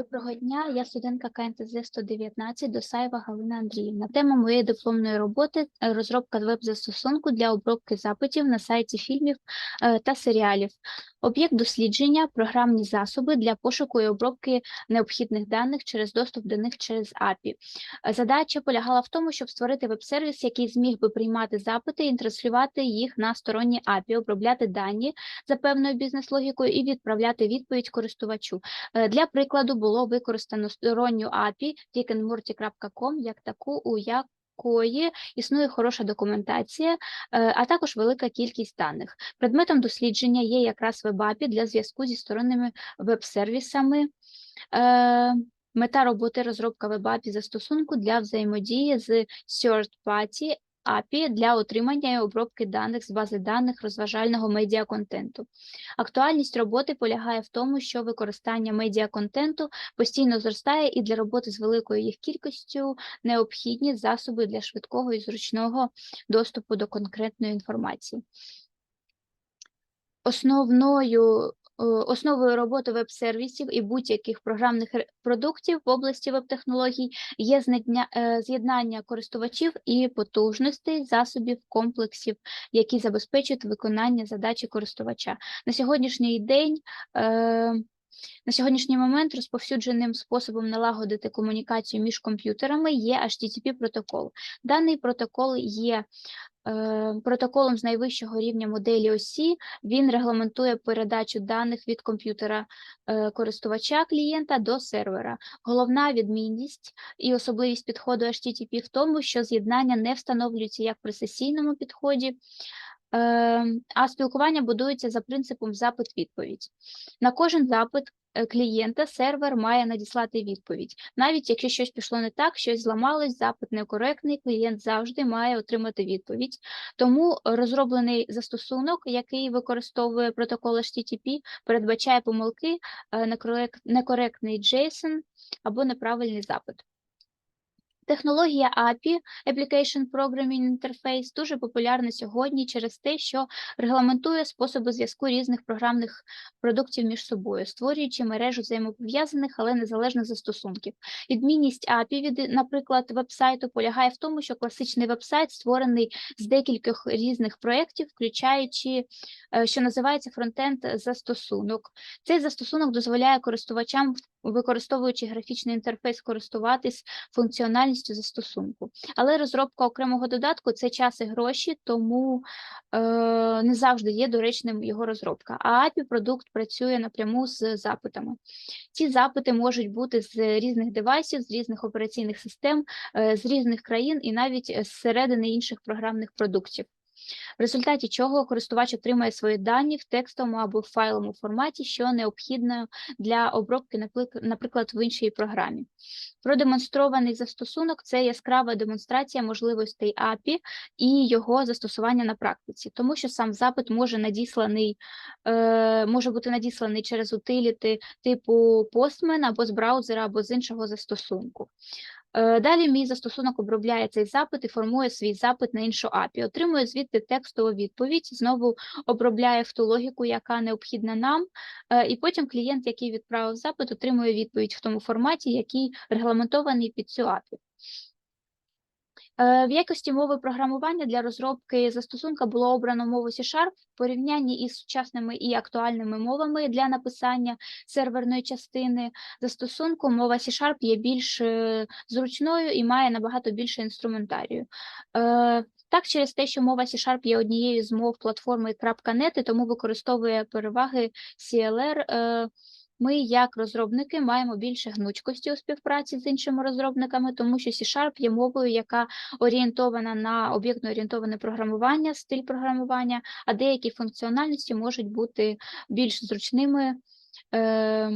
Доброго дня, я студентка КНТЗ 119 Досаєва Галина Андріївна. Тема моєї дипломної роботи розробка веб-застосунку для обробки запитів на сайті фільмів е, та серіалів. Об'єкт дослідження програмні засоби для пошуку і обробки необхідних даних через доступ до них через API. Е, Задача полягала в тому, щоб створити веб-сервіс, який зміг би приймати запити і транслювати їх на сторонні API, обробляти дані за певною бізнес-логікою і відправляти відповідь користувачу. Е, Для прикладу було використано сторонню API tickenmurti.com як таку, у якої існує хороша документація, е, а також велика кількість даних. Предметом дослідження є якраз веб-API для зв'язку зі сторонними веб-сервісами. Е, Мета роботи розробка веб-API застосунку для взаємодії з third-party API для отримання і обробки даних з бази даних розважального медіаконтенту. Актуальність роботи полягає в тому, що використання медіаконтенту постійно зростає, і для роботи з великою їх кількістю необхідні засоби для швидкого і зручного доступу до конкретної інформації. Основною Основою роботи веб-сервісів і будь-яких програмних продуктів в області веб-технологій є е, з'єднання користувачів і потужностей, засобів, комплексів, які забезпечують виконання задачі користувача. На сьогоднішній день е, на сьогоднішній момент розповсюдженим способом налагодити комунікацію між комп'ютерами є HTTP протокол. Даний протокол є е, протоколом з найвищого рівня моделі осі. Він регламентує передачу даних від комп'ютера е, користувача клієнта до сервера. Головна відмінність і особливість підходу HTTP в тому, що з'єднання не встановлюється як при сесійному підході. е, А спілкування будується за принципом запит-відповідь. На кожен запит е, клієнта сервер має надіслати відповідь. Навіть якщо щось пішло не так, щось зламалось, запит некоректний, клієнт завжди має отримати відповідь. Тому розроблений застосунок, який використовує протокол HTTP, передбачає помилки, е, некорек- некоректний JSON або неправильний запит. Технологія API, Application Programming Interface, дуже популярна сьогодні через те, що регламентує способи зв'язку різних програмних продуктів між собою, створюючи мережу взаємопов'язаних, але незалежних застосунків. Відмінність API від, наприклад, веб-сайту полягає в тому, що класичний веб-сайт створений з декількох різних проєктів, включаючи, е, що називається фронтенд застосунок. Цей застосунок дозволяє користувачам, використовуючи графічний інтерфейс, користуватись функціональністю застосунку. Але розробка окремого додатку це час і гроші, тому е, не завжди є доречним його розробка. А API продукт працює напряму з запитами. Ці запити можуть бути з різних девайсів, з різних операційних систем, е, з різних країн і навіть е, зсередини інших програмних продуктів. В результаті чого користувач отримає свої дані в текстовому або файловому форматі, що необхідно для обробки, наприклад, в іншій програмі. Продемонстрований застосунок це яскрава демонстрація можливостей API і його застосування на практиці, тому що сам запит може надісланий, е, може бути надісланий через утиліти типу Postman або з браузера, або з іншого застосунку. Е, Далі мій застосунок обробляє цей запит і формує свій запит на іншу API, отримує звідти текстову відповідь, знову обробляє в ту логіку, яка необхідна нам, е, і потім клієнт, який відправив запит, отримує відповідь в тому форматі, який регламентований під цю API. Е, В якості мови програмування для розробки застосунка було обрано мову C-Sharp в порівнянні із сучасними і актуальними мовами для написання серверної частини застосунку. Мова C-Sharp є більш е, зручною і має набагато більше інструментарію. Е, Так, через те, що мова C-Sharp є однією з мов платформи .NET, тому використовує переваги CLR. Ми, як розробники, маємо більше гнучкості у співпраці з іншими розробниками, тому що C-Sharp є мовою, яка орієнтована на об'єктно-орієнтоване програмування, стиль програмування, а деякі функціональності можуть бути більш зручними е,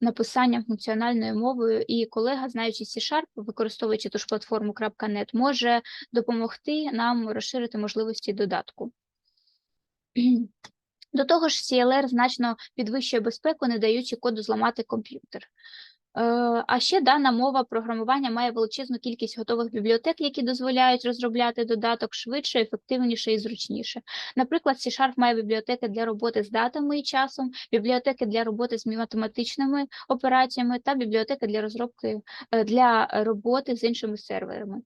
написанням функціональною мовою. І колега, знаючи C-Sharp, використовуючи ту ж платформу .NET, може допомогти нам розширити можливості додатку. До того ж, CLR значно підвищує безпеку, не даючи коду зламати комп'ютер. Е, А ще дана мова програмування має величезну кількість готових бібліотек, які дозволяють розробляти додаток швидше, ефективніше і зручніше. Наприклад, C-Sharp має бібліотеки для роботи з датами і часом, бібліотеки для роботи з математичними операціями та бібліотеки для розробки е, для роботи з іншими серверами.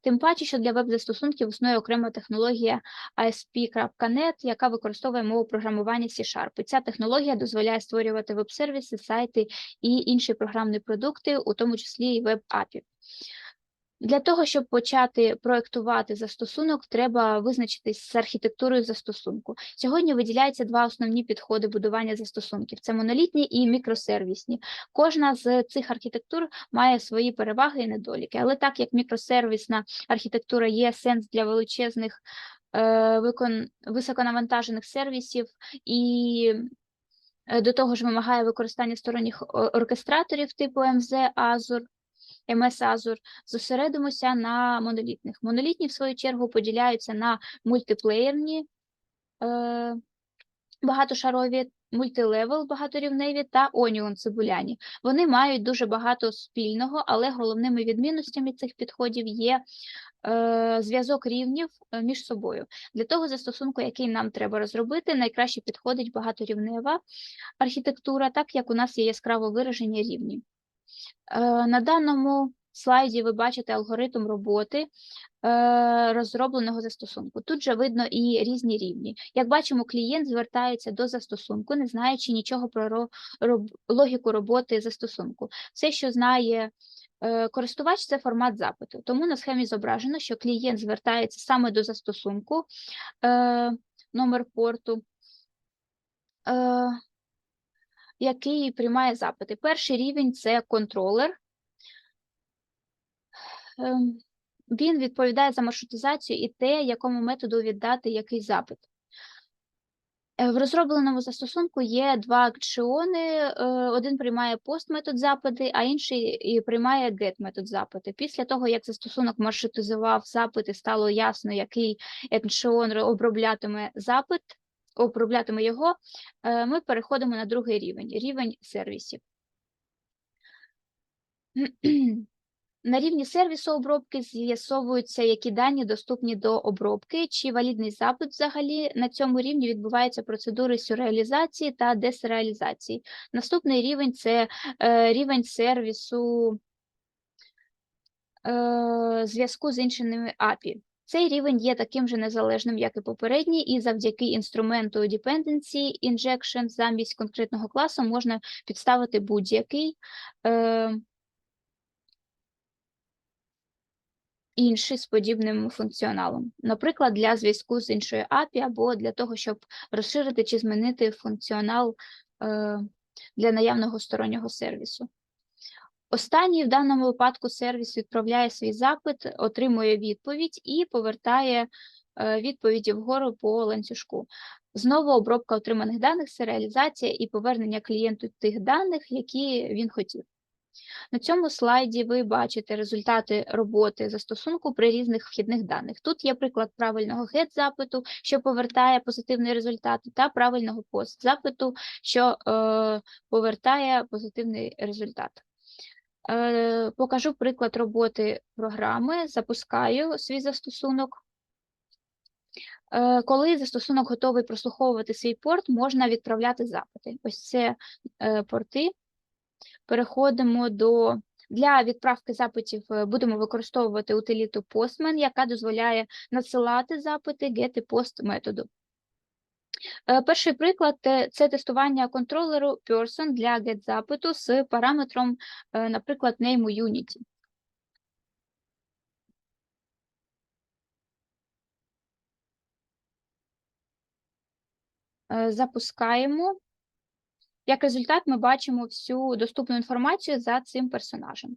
Тим паче, що для веб-застосунків існує окрема технологія ASP.NET, яка використовує мову програмування C-Sharp. І Ця технологія дозволяє створювати веб-сервіси, сайти і інші програмні продукти, у тому числі і веб-апі. Для того, щоб почати проектувати застосунок, треба визначитись з архітектурою застосунку. Сьогодні виділяються два основні підходи будування застосунків: це монолітні і мікросервісні. Кожна з цих архітектур має свої переваги і недоліки. Але так як мікросервісна архітектура є сенс для величезних е, викон... високонавантажених сервісів і е, до того ж вимагає використання сторонніх оркестраторів типу MZ Azure, MS Azure, зосередимося на монолітних. Монолітні, в свою чергу, поділяються на мультиплеєрні, е, багатошарові, мультилевел багаторівневі та Onion цибуляні. Вони мають дуже багато спільного, але головними відмінностями цих підходів є е, зв'язок рівнів е, між собою. Для того застосунку, який нам треба розробити, найкраще підходить багаторівнева архітектура, так як у нас є яскраво виражені рівні. Е, На даному слайді ви бачите алгоритм роботи е, розробленого застосунку. Тут же видно і різні рівні. Як бачимо, клієнт звертається до застосунку, не знаючи нічого про логіку роботи застосунку. Все, що знає е, користувач, це формат запиту. Тому на схемі зображено, що клієнт звертається саме до застосунку, номер порту. Який приймає запити. Перший рівень це контролер. Ем, Він відповідає за маршрутизацію і те, якому методу віддати який запит. Е, В розробленому застосунку є два акціони. е, Один приймає пост метод запити, а інший приймає get метод запити. Після того, як застосунок маршрутизував запити, стало ясно, який екшеон оброблятиме запит, оброблятиме його, е, ми переходимо на другий рівень рівень сервісів. На рівні сервісу обробки з'ясовуються, які дані доступні до обробки, чи валідний запит взагалі на цьому рівні відбуваються процедури сюрреалізації та десереалізації. Наступний рівень це е, рівень сервісу е, зв'язку з іншими API. Цей рівень є таким же незалежним, як і попередній, і завдяки інструменту Dependency Injection замість конкретного класу можна підставити будь-який е, інший з подібним функціоналом. Наприклад, для зв'язку з іншою API або для того, щоб розширити чи змінити функціонал е, для наявного стороннього сервісу. Останній в даному випадку сервіс відправляє свій запит, отримує відповідь і повертає е, відповіді вгору по ланцюжку. Знову обробка отриманих даних, серіалізація і повернення клієнту тих даних, які він хотів. На цьому слайді ви бачите результати роботи застосунку при різних вхідних даних. Тут є приклад правильного get запиту, що повертає позитивний результат, та правильного пост запиту, що е, повертає позитивний результат. Е, покажу приклад роботи програми, запускаю свій застосунок. Е, Коли застосунок готовий прослуховувати свій порт, можна відправляти запити. Ось це е, порти. Переходимо до для відправки запитів будемо використовувати утиліту Postman, яка дозволяє надсилати запити get і post методу. Е, Перший приклад це тестування контролеру person для get запиту з параметром, е, наприклад, name Unity. Е, Запускаємо. Як результат, ми бачимо всю доступну інформацію за цим персонажем.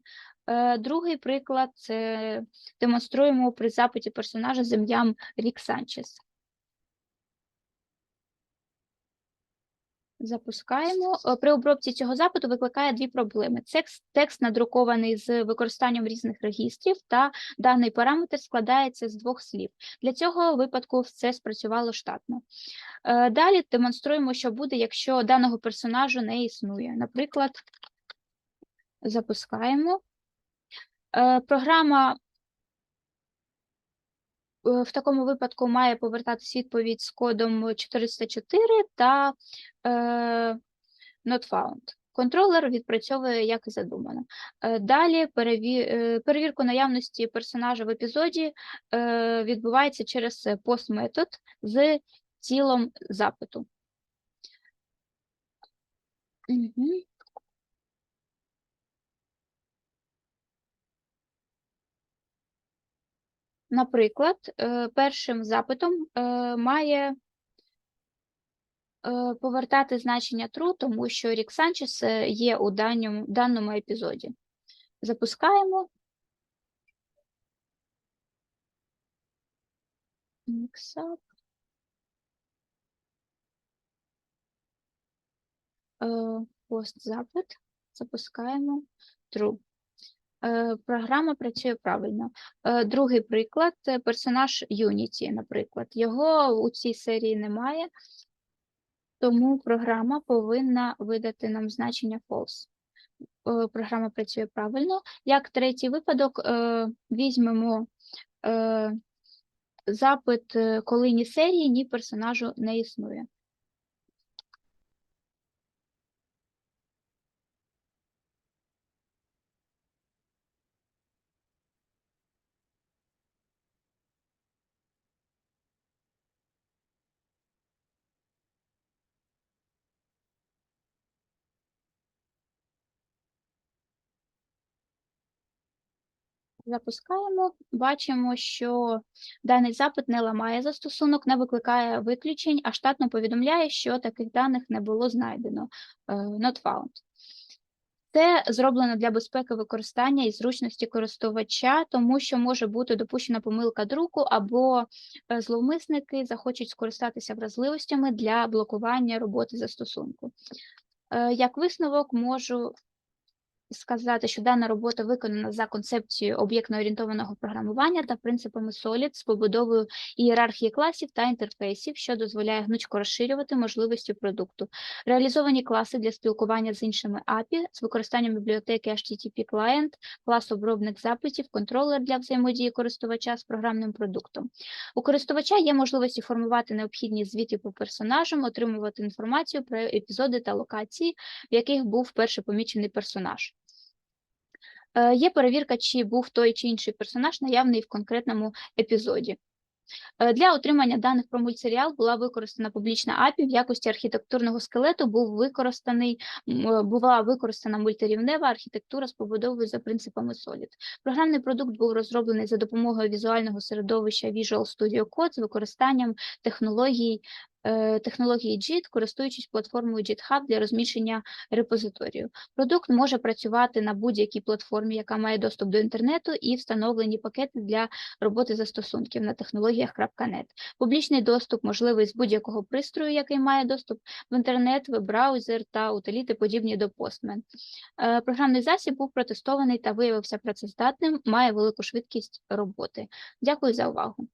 Другий приклад це демонструємо при запиті персонажа з ім'ям Рік Санчес. Запускаємо. Е, При обробці цього запиту викликає дві проблеми. Текст, текст надрукований з використанням різних регістрів, та даний параметр складається з двох слів. Для цього випадку все спрацювало штатно. Е, Далі демонструємо, що буде, якщо даного персонажу не існує. Наприклад, Запускаємо. Е, Програма в такому випадку має повертатись відповідь з кодом 404 та е, not found. Контролер відпрацьовує як і задумано. Е, Далі е, перевірку наявності персонажа в епізоді е, відбувається через пост-метод з тілом запиту. Наприклад, е, першим запитом е, має е, повертати значення true, тому що Рік Санчес є у даному, даному епізоді. Запускаємо. Mix-up. Е, Пост-запит. Запускаємо true. Е, Програма працює правильно. Е, Другий приклад це персонаж Unity, наприклад. Його у цій серії немає, тому програма повинна видати нам значення false. Е, Програма працює правильно. Як третій випадок, візьмемо запит, коли ні серії, ні персонажу не існує. Запускаємо, бачимо, що даний запит не ламає застосунок, не викликає виключень, а штатно повідомляє, що таких даних не було знайдено. е, Not found. Це зроблено для безпеки використання і зручності користувача, тому що може бути допущена помилка друку, або е, зловмисники захочуть скористатися вразливостями для блокування роботи застосунку. Е, Як висновок можу сказати, що дана робота виконана за концепцією об'єктно-орієнтованого програмування та принципами SOLID з побудовою ієрархії класів та інтерфейсів, що дозволяє гнучко розширювати можливості продукту. Реалізовані класи для спілкування з іншими API з використанням бібліотеки HTTP Client, клас обробник запитів, контролер для взаємодії користувача з програмним продуктом. У користувача є можливості формувати необхідні звіти по персонажам, отримувати інформацію про епізоди та локації, в яких був вперше помічений персонаж. Е, Є перевірка, чи був той чи інший персонаж наявний в конкретному епізоді. Е, Для отримання даних про мультсеріал була використана публічна API, в якості архітектурного скелету був використаний, е, була використана мультирівнева архітектура з побудовою за принципами SOLID. Програмний продукт був розроблений за допомогою візуального середовища Visual Studio Code з використанням технологій, технології JIT, користуючись платформою GitHub для розміщення репозиторію. Продукт може працювати на будь-якій платформі, яка має доступ до інтернету, і встановлені пакети для роботи застосунків на технологіях.net. Публічний доступ можливий з будь-якого пристрою, який має доступ в інтернет, веб-браузер та утиліти, подібні до Postman. Е, Програмний засіб був протестований та виявився працездатним, має велику швидкість роботи. Дякую за увагу.